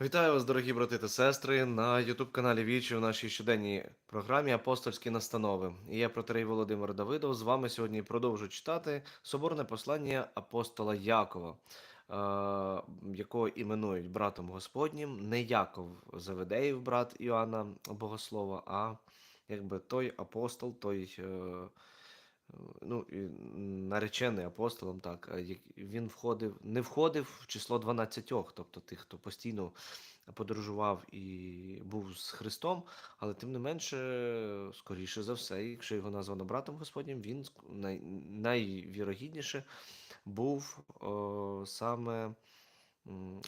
Вітаю вас, дорогі брати та сестри, на youtube каналі Вічі в нашій щоденній програмі Апостольські настанови. І я протерей Володимир Давидов. З вами сьогодні продовжу читати соборне послання апостола Якова, е, якого іменують братом Господнім, не Яков Заведеїв, брат Іоанна Богослова, а якби той апостол, той. Е, Ну, наречений апостолом, так, він входив, не входив в число 12, тобто тих, хто постійно подорожував і був з Христом, але тим не менше, скоріше за все, якщо його названо братом Господнім, він най, найвірогідніше був о, саме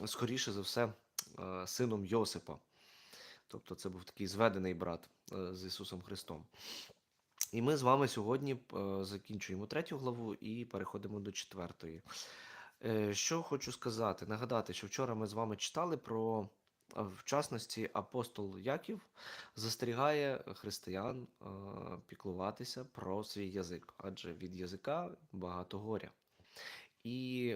скоріше за все е, сином Йосипа. Тобто це був такий зведений брат е, з Ісусом Христом. І ми з вами сьогодні е, закінчуємо третю главу і переходимо до четвертої. Е, Що хочу сказати, нагадати, що вчора ми з вами читали про, в частності, апостол Яків застерігає християн піклуватися про свій язик, адже від язика багато горя. І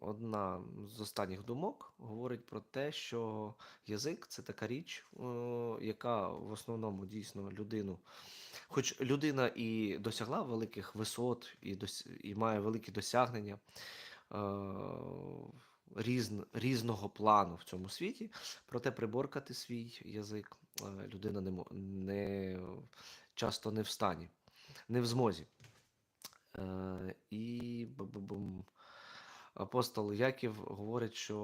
одна з останніх думок говорить про те, що язик це така річ, яка в основному дійсно людину Хоч людина і досягла великих висот, і дос... і має великі досягнення е... різ... різного плану в цьому світі, проте приборкати свій язик е, людина не, не часто не в стані, не в змозі. Е... І апостол Яків говорить, що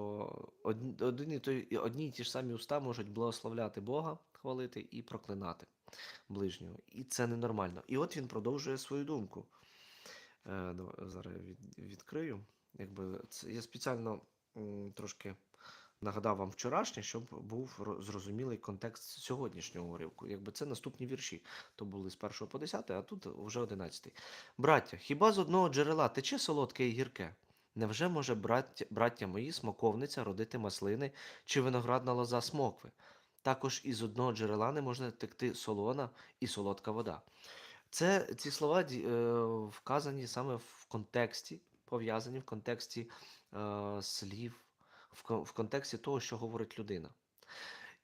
один і той, одні й ті ж самі уста можуть благословляти Бога, хвалити і проклинати ближнього. І це ненормально. І от він продовжує свою думку. Е, зараз від, відкрию. Якби це, я спеціально трошки нагадав вам вчорашнє, щоб був зрозумілий контекст сьогоднішнього уривку. Якби це наступні вірші. То були з 1 по 10, а тут вже 11. Браття, хіба з одного джерела тече солодке і гірке? Невже може браття, браття мої смоковниця родити маслини чи виноградна лоза смокви? Також із одного джерела не можна текти солона і солодка вода. Це ці слова е, вказані саме в контексті, пов'язані в контексті е, слів, в, контексті того, що говорить людина.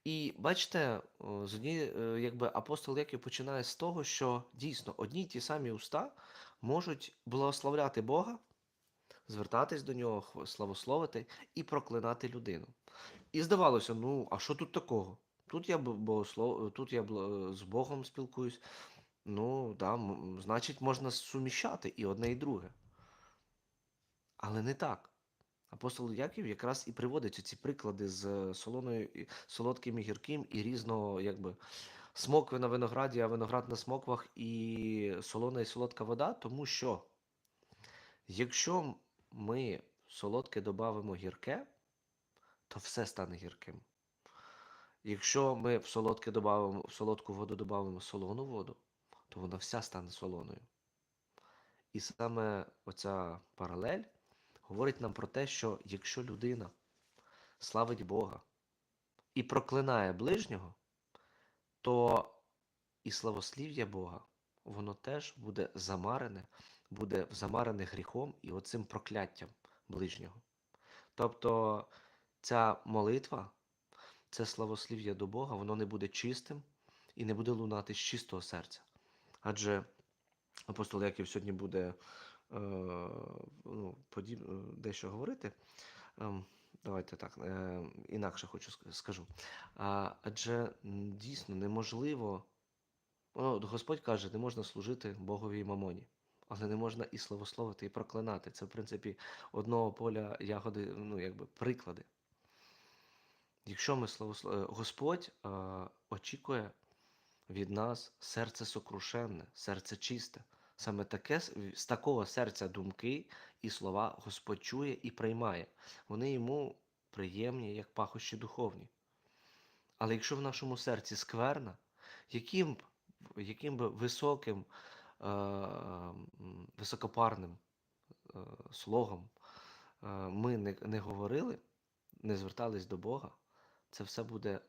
І бачите, з однієї, е, якби апостол Яків починає з того, що дійсно одні й ті самі уста можуть благословляти Бога, звертатись до нього, славословити і проклинати людину. І здавалося, ну, а що тут такого? Тут я богослов... тут я з Богом спілкуюсь. Ну, да, значить, можна суміщати і одне, і друге. Але не так. Апостол Яків якраз і приводить ці приклади з солоною, солодким і гірким і різного, якби смокви на винограді, а виноград на смоквах, і солона і солодка вода, тому що якщо ми солодке додамо гірке, то все стане гірким. Якщо ми в солодке добавимо, в солодку воду додамо солону воду, то вона вся стане солоною. І саме оця паралель говорить нам про те, що якщо людина славить Бога і проклинає ближнього, то і славослів'я Бога, воно теж буде замарене, буде замарене гріхом і оцим прокляттям ближнього. Тобто ця молитва, це славослів'я до Бога, воно не буде чистим і не буде лунати з чистого серця. Адже апостол Яків сьогодні буде ну, подіб... е, дещо говорити. Ем, Давайте так, е, інакше хочу скажу. Адже дійсно неможливо, ну, Господь каже, не можна служити Богові і мамоні, але не можна і славословити, і проклинати. Це, в принципі, одного поля ягоди, ну, якби приклади. Якщо ми славослов... Господь е, очікує від нас серце сокрушенне, серце чисте. Саме таке з такого серця думки і слова Господь чує і приймає. Вони йому приємні, як пахощі духовні. Але якщо в нашому серці скверна, яким, яким би високим, е, високопарним е, слогом е, ми не, не говорили, не звертались до Бога, це все буде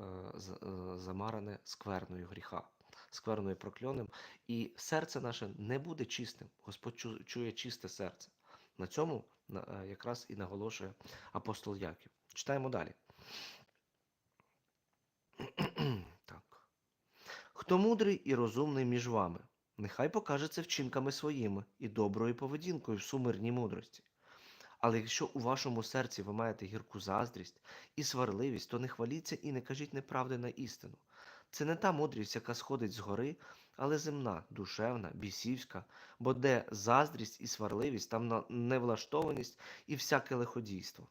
е, е, замаране скверною гріха, скверною прокльонем, і серце наше не буде чистим. Господь чує чисте серце. На цьому е, якраз і наголошує апостол Яків. Читаємо далі. Так. Хто мудрий і розумний між вами, нехай покаже це вчинками своїми і доброю поведінкою в сумирній мудрості. Але якщо у вашому серці ви маєте гірку заздрість і сварливість, то не хваліться і не кажіть неправди на істину. Це не та мудрість, яка сходить згори, але земна, душевна, бісівська, бо де заздрість і сварливість, там невлаштованість і всяке лиходійство.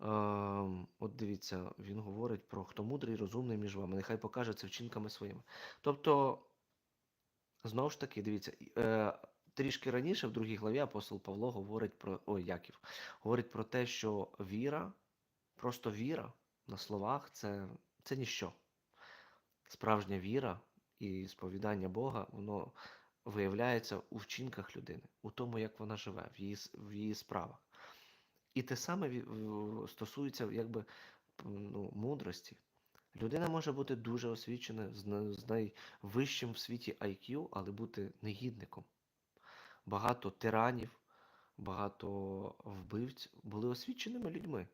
Ем, от дивіться, він говорить про хто мудрий розумний між вами, нехай покаже це вчинками своїми. Тобто, знову ж таки, дивіться, е, трішки раніше, в другій главі, апостол Павло говорить про ой, Яків, говорить про те, що віра, просто віра на словах це, це ніщо. Справжня віра і сповідання Бога, воно виявляється у вчинках людини, у тому, як вона живе, в її, в її справах. І те саме стосується якби ну, мудрості. Людина може бути дуже освічена з найвищим в світі IQ, але бути негідником. Багато тиранів, багато вбивць були освіченими людьми.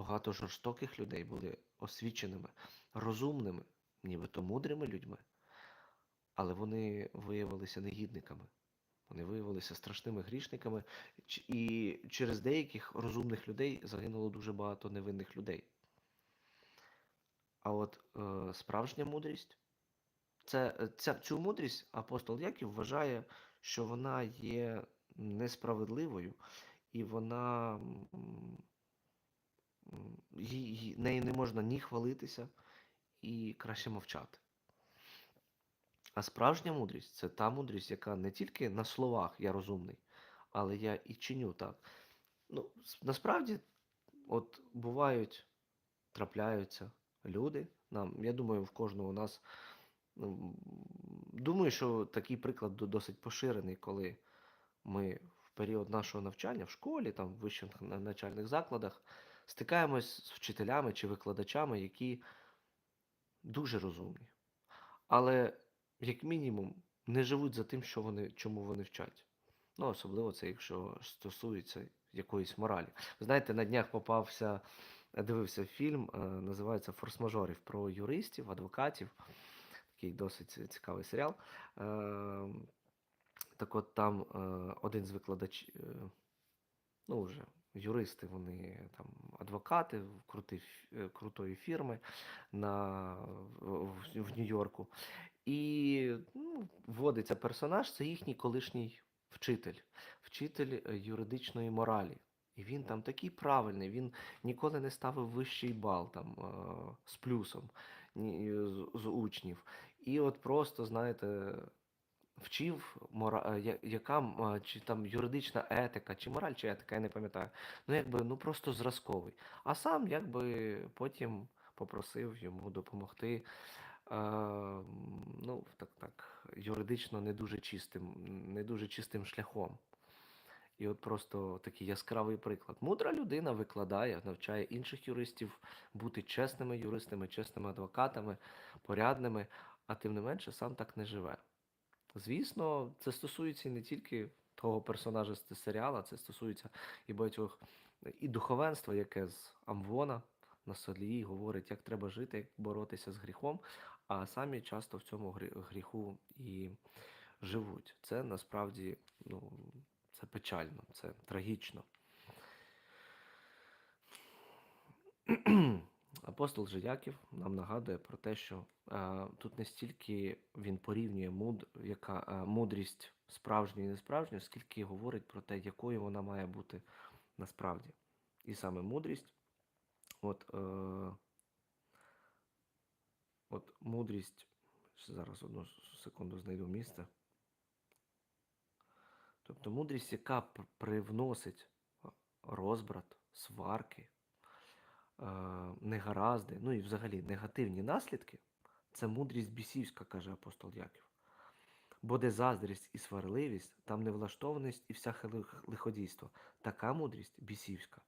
Багато жорстоких людей були освіченими, розумними, нібито мудрими людьми, але вони виявилися негідниками. Вони виявилися страшними грішниками, і через деяких розумних людей загинуло дуже багато невинних людей. А от е, справжня мудрість, це, е, ця, цю мудрість апостол Яків вважає, що вона є несправедливою, і вона нею не можна ні хвалитися, і краще мовчати. А справжня мудрість це та мудрість, яка не тільки на словах я розумний, але я і чиню так. Ну, насправді, от бувають, трапляються люди. Нам, я думаю, в кожного у нас. Думаю, що такий приклад досить поширений, коли ми в період нашого навчання в школі, там в вищих на- навчальних закладах, стикаємось з вчителями чи викладачами, які дуже розумні, але як мінімум не живуть за тим, що вони, чому вони вчать. Ну, особливо це, якщо стосується якоїсь моралі. Знаєте, на днях попався, е, дивився фільм, е, називається Форс-мажорів про юристів, адвокатів. Такий досить цікавий серіал. Е, Так от там е, один з викладачів, ну вже юристи, вони там адвокати крути, е, крутої фірми на, в, в- Нью-Йорку. І ну, вводиться персонаж, це їхній колишній вчитель, вчитель е, юридичної моралі. І він там такий правильний, він ніколи не ставив вищий бал там е, з плюсом з, з учнів. І от просто, знаєте, вчив, мора... е, яка чи там юридична етика, чи мораль, чи етика, я не пам'ятаю. Ну, якби, ну просто зразковий. А сам якби потім попросив йому допомогти. е, ну, так, так, юридично не дуже чистим, не дуже чистим шляхом. І от просто такий яскравий приклад. Мудра людина викладає, навчає інших юристів бути чесними юристами, чесними адвокатами, порядними, а тим не менше сам так не живе. Звісно, це стосується не тільки того персонажа з серіала, це стосується і багатьох і духовенства, яке з Амвона на Солії говорить, як треба жити, як боротися з гріхом, а самі часто в цьому гріху і живуть. Це насправді ну, це печально, це трагічно. Апостол же нам нагадує про те, що е, тут не стільки він порівнює муд, яка, е, мудрість справжню і несправжню, скільки говорить про те, якою вона має бути насправді. І саме мудрість, от, е, от мудрість, зараз одну секунду знайду місце. Тобто мудрість, яка привносить розбрат, сварки, негаразди, ну і взагалі негативні наслідки, це мудрість бісівська, каже апостол Яків. Бо де заздрість і сварливість, там невлаштованість і всяке лиходійство. Така мудрість бісівська.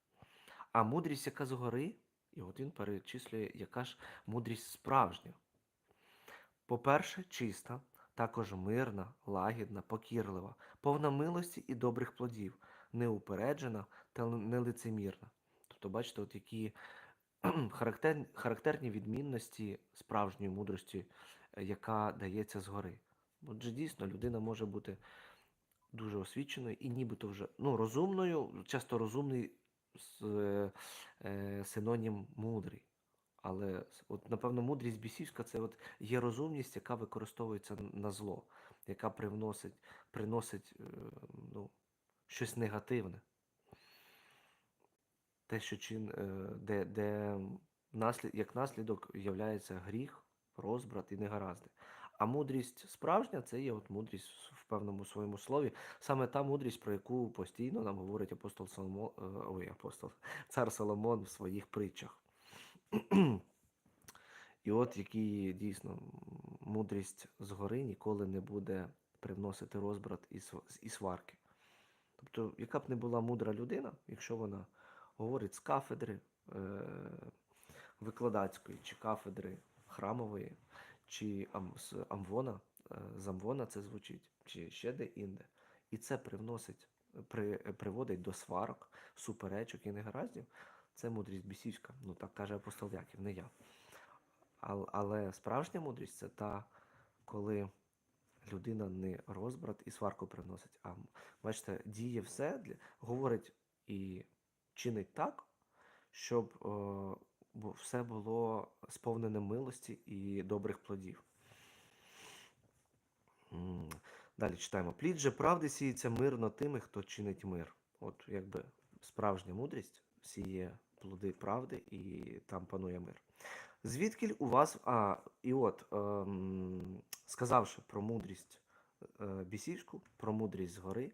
А мудрість, яка згори, і от він перечислює, яка ж мудрість справжня. По-перше, чиста, також мирна, лагідна, покірлива, повна милості і добрих плодів, неупереджена та нелицемірна. Тобто, бачите, от які характерні відмінності справжньої мудрості, е, яка дається згори. Отже, дійсно, людина може бути дуже освіченою і нібито вже ну, розумною, часто розумний е, е, синонім мудрий. Але от, напевно, мудрість бісівська це от є розумність, яка використовується на зло, яка привносить, приносить ну, щось негативне. Те, що чин, е, де, де наслід, як наслідок являється гріх, розбрат і негаразди. А мудрість справжня це є от мудрість в певному своєму слові. Саме та мудрість, про яку постійно нам говорить апостол Соломон, ой, апостол, цар Соломон в своїх притчах. І от який дійсно мудрість згори ніколи не буде привносити розбрат і сварки. Тобто, яка б не була мудра людина, якщо вона говорить з кафедри е, викладацької, чи кафедри храмової, чи з амвона, е, з амвона це звучить, чи ще де-інде, і це привносить, при, приводить до сварок, суперечок і негараздів, це мудрість бісівська. Ну так каже апостол Яків, не я. Але, але справжня мудрість це та, коли людина не розбрат і сварку приносить, а бачите, діє все для говорить і чинить так, щоб е, все було сповнене милості і добрих плодів. Далі читаємо. Плід же правди сіється мирно тими, хто чинить мир. От якби справжня мудрість сіє плоди правди, і там панує мир. Звідкіль у вас. А, і от, ем, сказавши про мудрість е, бісівську, про мудрість згори,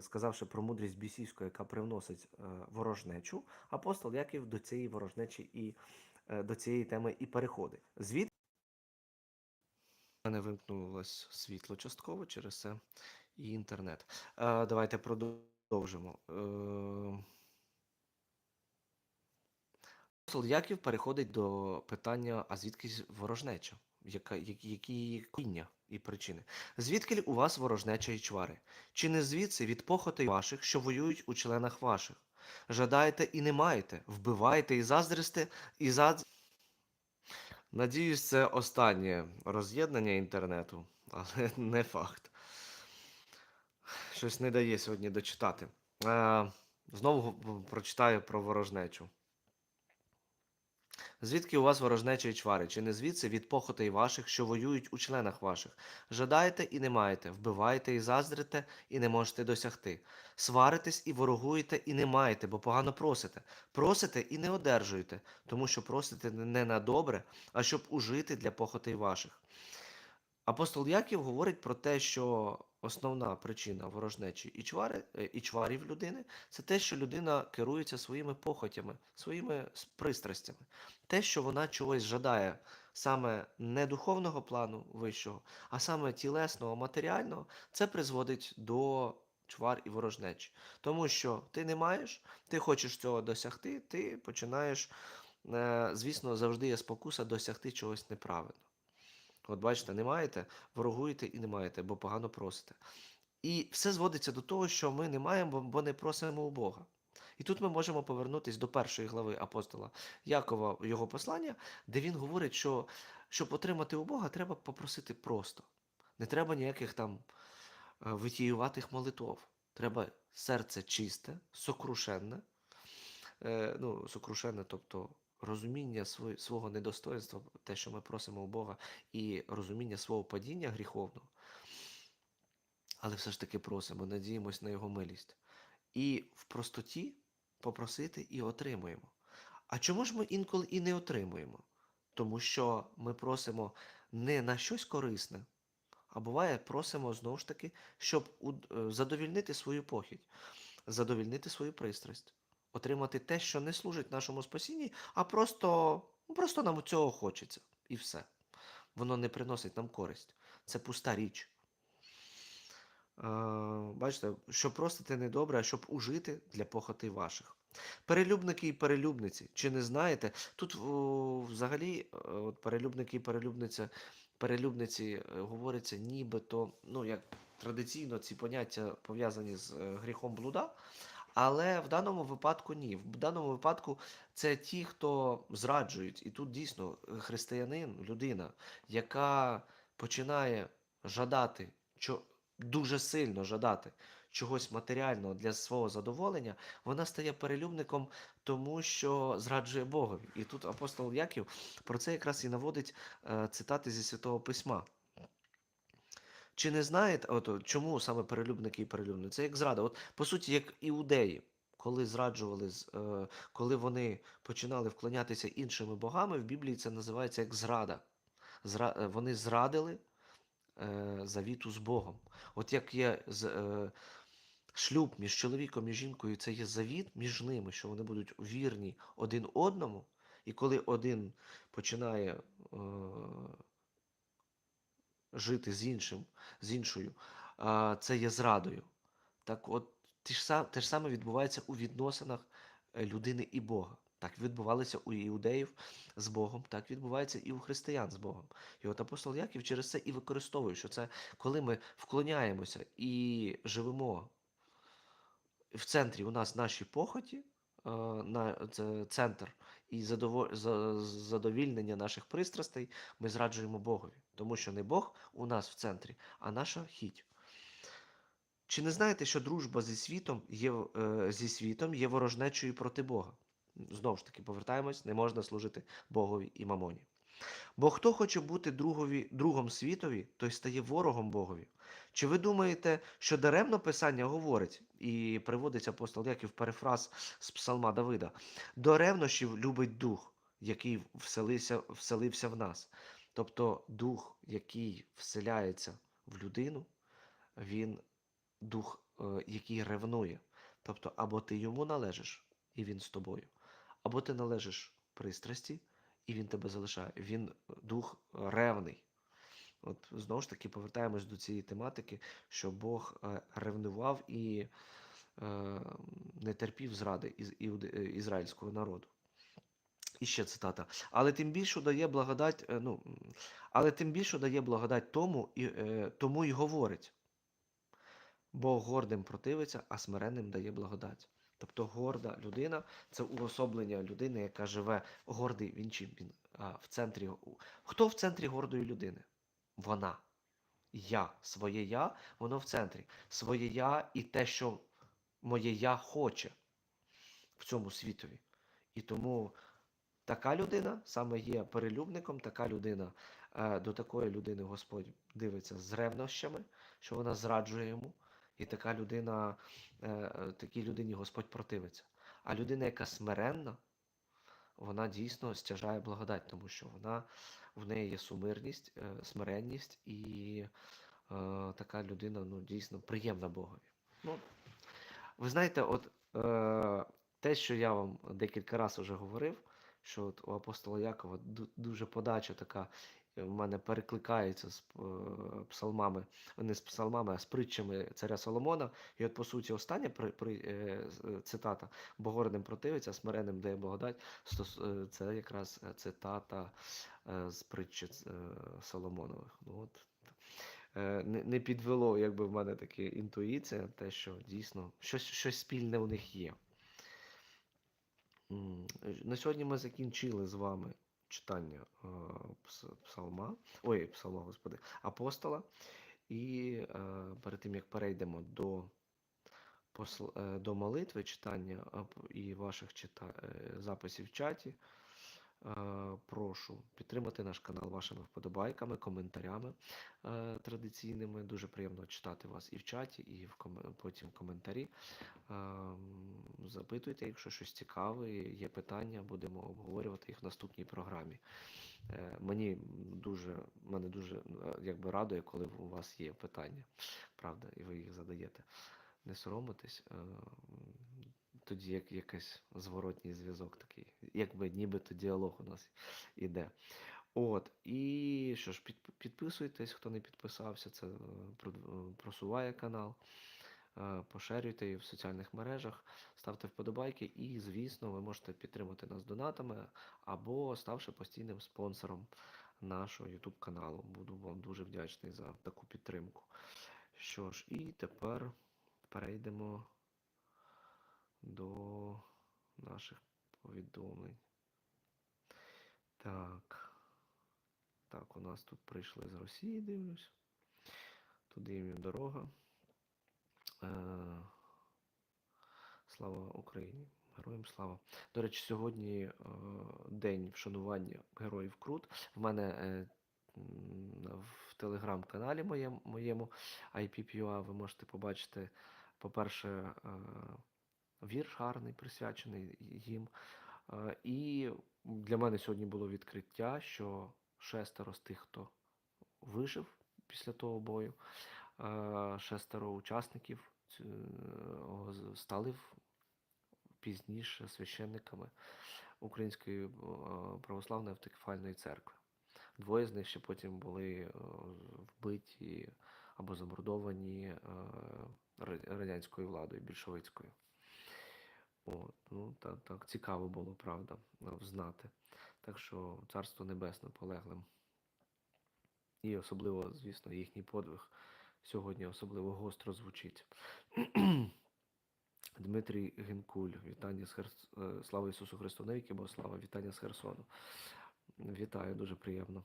сказавши про мудрість бісівську, яка привносить е, ворожнечу, апостол Яків до цієї ворожнечі і е, до цієї теми і переходить. Звідки мене вимкнулось світло частково через це і інтернет. Е, давайте продовжимо. Е, Апостол Яків переходить до питання, а звідки ворожнеча? Яка, які, коріння і причини? Звідки у вас ворожнеча і чвари? Чи не звідси від похотей ваших, що воюють у членах ваших? Жадаєте і не маєте, вбиваєте і заздрите, і зад... Надіюсь, це останнє роз'єднання інтернету, але не факт. Щось не дає сьогодні дочитати. Е, знову прочитаю про ворожнечу. Звідки у вас ворожнеча і чвари? Чи не звідси від похотей ваших, що воюють у членах ваших? Жадаєте і не маєте, вбиваєте і заздрите, і не можете досягти. Сваритесь і ворогуєте, і не маєте, бо погано просите. Просите і не одержуєте, тому що просите не на добре, а щоб ужити для похотей ваших. Апостол Яків говорить про те, що основна причина ворожнечі і чвари, е, і чварів людини це те, що людина керується своїми похотями, своїми пристрастями. Те, що вона чогось жадає саме не духовного плану вищого, а саме тілесного, матеріального, це призводить до чвар і ворожнечі. Тому що ти не маєш, ти хочеш цього досягти, ти починаєш, е, звісно, завжди є спокуса досягти чогось неправильно. От бачите, не маєте, ворогуєте і не маєте, бо погано просите. І все зводиться до того, що ми не маємо, бо- не просимо у Бога. І тут ми можемо повернутися до першої глави апостола Якова, його послання, де він говорить, що щоб отримати у Бога, треба попросити просто. Не треба ніяких там е, витіюватих молитов. Треба серце чисте, сокрушенне, е, ну, сокрушенне, тобто розуміння свого недостоинства, те, що ми просимо у Бога, і розуміння свого падіння гріховного, але все ж таки просимо, надіємось на Його милість. І в простоті попросити і отримуємо. А чому ж ми інколи і не отримуємо? Тому що ми просимо не на щось корисне, а буває, просимо знову ж таки, щоб задовільнити свою похідь, задовільнити свою пристрасть, отримати те, що не служить нашому спасінні, а просто, ну, просто нам цього хочеться. І все. Воно не приносить нам користь. Це пуста річ. Е, бачите, щоб простити недобре, а щоб ужити для похоти ваших. Перелюбники і перелюбниці, чи не знаєте? Тут взагалі е, от перелюбники і перелюбниця, перелюбниці е, говориться нібито, ну як традиційно ці поняття пов'язані з гріхом блуда, Але в даному випадку ні. В даному випадку це ті, хто зраджують. І тут дійсно е, християнин, людина, яка починає жадати, дуже сильно жадати чогось матеріального для свого задоволення, вона стає перелюбником, тому що зраджує Богові. І тут апостол Яків про це якраз і наводить е, цитати зі Святого Письма. Чи не знаєте, от, чому саме перелюбники і перелюбники? Це як зрада. От, по суті, як іудеї, коли зраджували, е, коли вони починали вклонятися іншими богами, в Біблії це називається як зрада. Зра, е, вони зрадили е, завіту з Богом. От як є з, е, шлюб між чоловіком і жінкою, це є завіт між ними, що вони будуть вірні один одному, і коли один починає е, жити з іншим, з іншою, це є зрадою. Так от те ж, саме відбувається у відносинах е, людини і Бога. Так відбувалося у іудеїв з Богом, так відбувається і у християн з Богом. І от апостол Яків через це і використовує, що це коли ми вклоняємося і живемо в центрі у нас наші похоті, на це центр і задовільнення наших пристрастей, ми зраджуємо Богові. Тому що не Бог у нас в центрі, а наша хіть. Чи не знаєте, що дружба зі світом є, е, зі світом є ворожнечою проти Бога? Знову ж таки, повертаємось, не можна служити Богові і мамоні. Бо хто хоче бути другові, другом світові, той стає ворогом Богові. Чи ви думаєте, що даремно Писання говорить, і приводить апостол Яків перефраз з псалма Давида, до ревнощів любить дух, який вселився, вселився в нас. Тобто дух, який вселяється в людину, він дух, е, який ревнує. Тобто, або ти йому належиш, і він з тобою, або ти належиш пристрасті, і він тебе залишає. Він дух ревний. От знову ж таки повертаємось до цієї тематики, що Бог е, ревнував і е, не терпів зради із, е, ізраїльського народу. І ще цитата. Але тим більше дає благодать, е, ну, але тим більше дає благодать тому і, е, тому і говорить. Бог гордим противиться, а смиренним дає благодать. Тобто горда людина це уособлення людини, яка живе гордий він чим він а, в центрі. Хто в центрі гордої людини? Вона. Я. Своє я, воно в центрі. Своє я і те, що моє я хоче в цьому світові. І тому така людина саме є перелюбником, така людина, е, до такої людини Господь дивиться з ревнощами, що вона зраджує йому. І така людина, е, е, такій людині Господь противиться. А людина, яка смиренна, вона дійсно стяжає благодать, тому що вона в неї є сумирність, смиренність, і е, така людина ну, дійсно приємна Богові. Ну, ви знаєте, от е, те, що я вам декілька разів вже говорив, що от у апостола Якова дуже подача така е, в мене перекликається з е, псалмами, не з псалмами, а з притчами царя Соломона. І от, по суті, остання при, при, е, цитата бо гордим противиться, смиренним дає благодать. Це якраз цитата з притчі Соломонових. Ну, от, не, не підвело, якби в мене таке інтуїція, те, що дійсно щось, щось спільне у них є. На сьогодні ми закінчили з вами читання е, псалма, ой, псалма, господи, апостола. І е, перед тим як перейдемо до, е, до молитви, читання і ваших чита... записів в чаті, прошу підтримати наш канал вашими вподобайками, коментарями е, традиційними. Дуже приємно читати вас і в чаті, і в потім в коментарі. Ем, Запитуйте, якщо щось цікаве, є питання, будемо обговорювати їх в наступній програмі. Е, Мені дуже, мене дуже е, якби радує, коли у вас є питання, правда, і ви їх задаєте. Не соромитесь, е, тоді як якийсь зворотній зв'язок такий, якби нібито діалог у нас іде. От, і що ж, під, підписуйтесь, хто не підписався, це е, е, просуває канал. Е, Поширюйте її в соціальних мережах, ставте вподобайки, і, звісно, ви можете підтримати нас донатами або ставши постійним спонсором нашого YouTube каналу. Буду вам дуже вдячний за таку підтримку. Що ж, і тепер перейдемо до наших повідомлень. Так. Так, у нас тут прийшли з Росії, дивлюсь. Туди їм дорога. Е, Слава Україні! Героям слава! До речі, сьогодні е, день вшанування героїв Крут. В мене е, в телеграм-каналі моєму, моєму IPPUA ви можете побачити, по-перше, е, вірш гарний, присвячений їм. Е, І для мене сьогодні було відкриття, що шестеро з тих, хто вижив після того бою, е, шестеро учасників стали пізніше священниками Української е, православної автокефальної церкви. Двоє з них ще потім були е, вбиті або замордовані е, радянською владою більшовицькою. От, ну, так, так, цікаво було, правда, е, знати. Так що царство небесне полеглим. І особливо, звісно, їхній подвиг сьогодні особливо гостро звучить. Дмитрій Генкуль, вітання з Херс... е, Слава Ісусу Христу, навіки бо слава, вітання з Херсону. Вітаю, дуже приємно.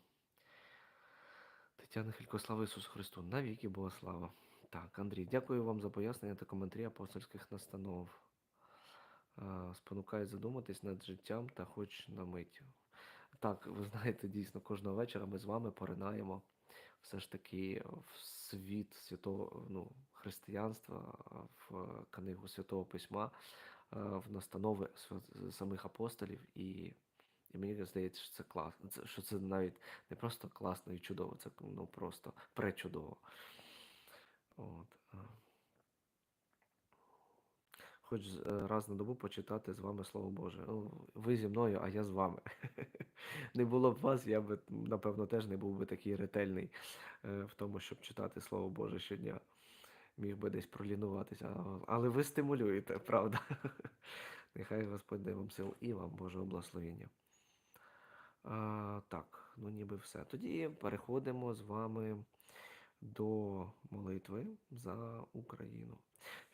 Тетяна Хилько, слава Ісусу Христу, навіки Бога слава. Так, Андрій, дякую вам за пояснення та коментарі апостольських настанов. Спонукають задуматись над життям та хоч на мить. Так, ви знаєте, дійсно, кожного вечора ми з вами поринаємо все ж таки в світ святого ну, християнства, в книгу Святого Письма, в настанови самих апостолів. І, і мені здається, що це класно. Що це навіть не просто класно і чудово, це ну, просто пречудово. От. Хоч е, раз на добу почитати з вами Слово Боже. Ну, ви зі мною, а я з вами. Не було б вас, я би, напевно, теж не був би такий ретельний е, в тому, щоб читати Слово Боже щодня. Міг би десь пролінуватися. Але ви стимулюєте, правда? Нехай Господь дай вам сил і вам Божого благословення. А, так, ну ніби все. Тоді переходимо з вами до молитви за Україну.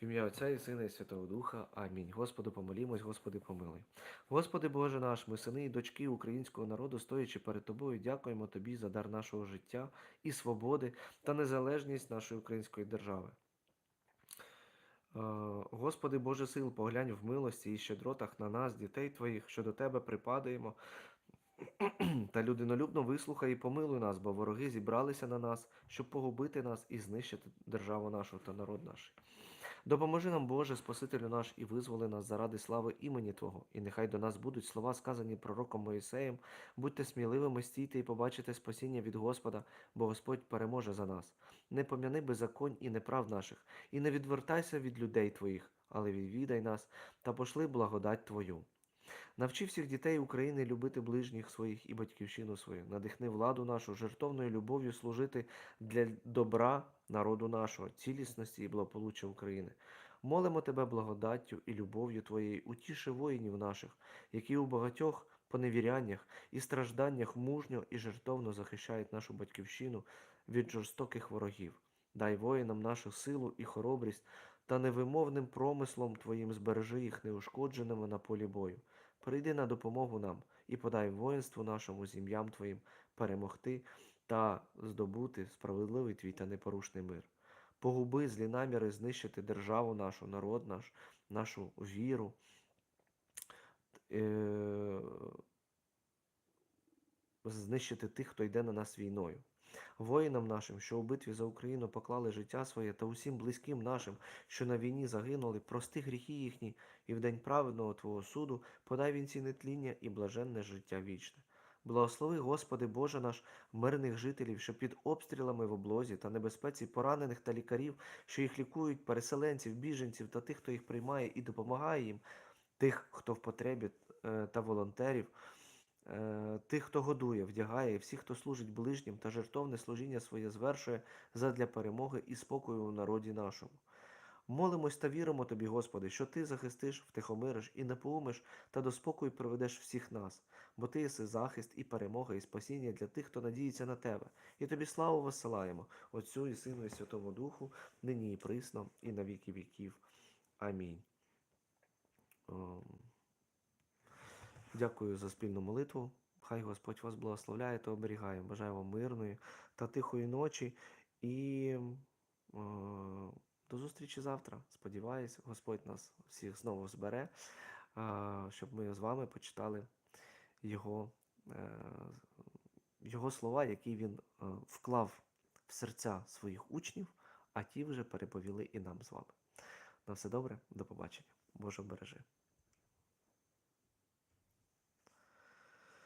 В ім'я Отця і Сина і Святого Духа. Амінь. Господи, помолімось, Господи, помилуй. Господи Боже наш, ми сини і дочки українського народу, стоячи перед Тобою, дякуємо Тобі за дар нашого життя і свободи та незалежність нашої української держави. Е, Господи Боже сил, поглянь в милості і щедротах на нас, дітей Твоїх, що до Тебе припадаємо, та людинолюбно вислухай і помилуй нас, бо вороги зібралися на нас, щоб погубити нас і знищити державу нашу та народ наш. Допоможи нам, Боже, Спасителю наш, і визволи нас заради слави імені Твого, і нехай до нас будуть слова, сказані пророком Моїсеєм. Будьте сміливими, стійте і побачите спасіння від Господа, бо Господь переможе за нас. Не пом'яни беззаконь і неправ наших, і не відвертайся від людей Твоїх, але відвідай нас та пошли благодать Твою. Навчи всіх дітей України любити ближніх своїх і батьківщину свою, надихни владу нашу жертовною любов'ю служити для добра народу нашого, цілісності і благополуччя України. Молимо тебе благодаттю і любов'ю Твоєю, утіши воїнів наших, які у багатьох поневіряннях і стражданнях мужньо і жертовно захищають нашу батьківщину від жорстоких ворогів. Дай воїнам нашу силу і хоробрість та невимовним промислом Твоїм збережи їх неушкодженими на полі бою. Прийди на допомогу нам і подай воїнству нашому з ім'ям Твоїм перемогти та здобути справедливий твій та непорушний мир. Погуби злі наміри знищити державу нашу, народ наш, нашу віру. Е- знищити тих, хто йде на нас війною. Воїнам нашим, що у битві за Україну поклали життя своє, та усім близьким нашим, що на війні загинули, прости гріхи їхні, і в день праведного Твого суду подай вінці нетління і блаженне життя вічне. Благослови, Господи Боже наш, мирних жителів, що під обстрілами в облозі та небезпеці поранених та лікарів, що їх лікують, переселенців, біженців та тих, хто їх приймає і допомагає їм, тих, хто в потребі е, та волонтерів, тих, хто годує, вдягає, і всіх, хто служить ближнім та жертовне служіння своє звершує задля перемоги і спокою у народі нашому. Молимось та віримо Тобі, Господи, що Ти захистиш, втихомириш і напоумиш та до спокою приведеш всіх нас, бо Ти єси захист і перемога, і спасіння для тих, хто надіється на Тебе. І Тобі славу висилаємо, Отцю і Сину, і Святому Духу, нині і присно, і на віки віків. Амінь. Дякую за спільну молитву. Хай Господь вас благословляє та оберігає. Бажаю вам мирної та тихої ночі. І е, до зустрічі завтра. Сподіваюсь, Господь нас всіх знову збере, е, щоб ми з вами почитали його, е, його слова, які він е, вклав в серця своїх учнів, а ті вже переповіли і нам з вами. На все добре, до побачення. Боже бережи.